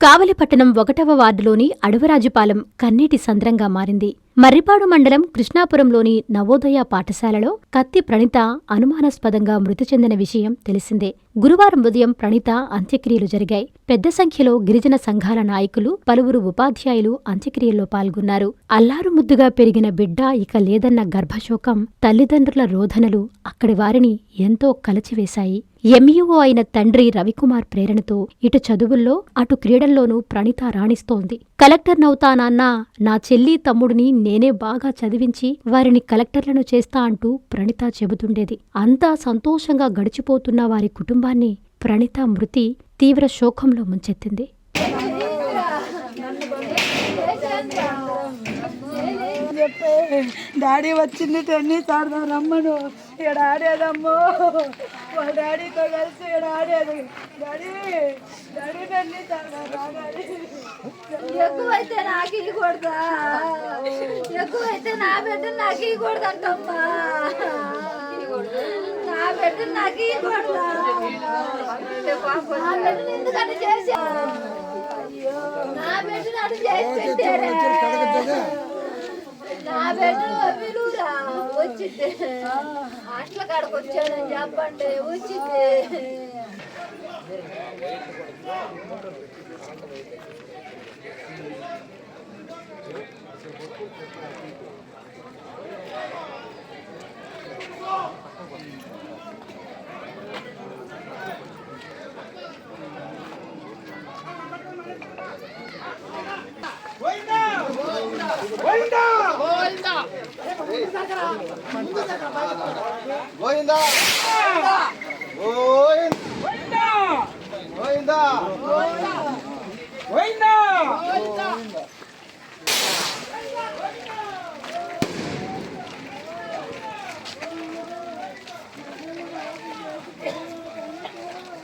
కావలిపట్టణం ఒకటవ వార్డులోని అడవరాజుపాలెం కన్నీటి సంద్రంగా మారింది. మర్రిపాడు మండలం కృష్ణాపురంలోని నవోదయ పాఠశాలలో కత్తి ప్రణిత అనుమానాస్పదంగా మృతి చెందిన విషయం తెలిసిందే. గురువారం ఉదయం ప్రణిత అంత్యక్రియలు జరిగాయి. పెద్ద సంఖ్యలో గిరిజన సంఘాల నాయకులు పలువురు ఉపాధ్యాయులు అంత్యక్రియల్లో పాల్గొన్నారు. అల్లారు ముద్దుగా పెరిగిన బిడ్డ ఇక లేదన్న గర్భశోకం తల్లిదండ్రుల రోధనలు అక్కడి వారిని ఎంతో కలచివేశాయి. ఎంఈఓ అయిన తండ్రి రవికుమార్ ప్రేరణతో ఇటు చదువుల్లో అటు క్రీడల్లోనూ ప్రణిత రాణిస్తోంది. కలెక్టర్నవుతానన్నా నా చెల్లి తమ్ముడిని నేనే బాగా చదివించి వారిని కలెక్టర్లను చేస్తా అంటూ ప్రణిత చెబుతుండేది. అంతా సంతోషంగా గడిచిపోతున్న వారి కుటుంబాన్ని ప్రణిత మృతి తీవ్ర శోకంలో ముంచెత్తింది. చెప్పే. డాడీ వచ్చింది టెన్నిస్ ఆడదాం రమ్మను. ఇక్కడ ఆడేదమ్మో మా డాడీతో కలిసి ఇక్కడ ఆడేది డాడీ డాడీ టెన్నిస్ ఆడదాం ఎక్కువైతే నాకు ఇవ్వకూడదా ఎక్కువైతే నా బిడ్డ నాకు ఇవ్వకూడదంటమ్మా నా బిడ్డ నాకు ఇవ్వకూడదా ఎందుకని చేసి నా బిడ్డను అటు చేసి పెట్టారే బిడ్డ పిలువురా వచ్చింది అట్ల కాడకు వచ్చానని చెప్పండి వచ్చింది గోవిందా. గోవిందా.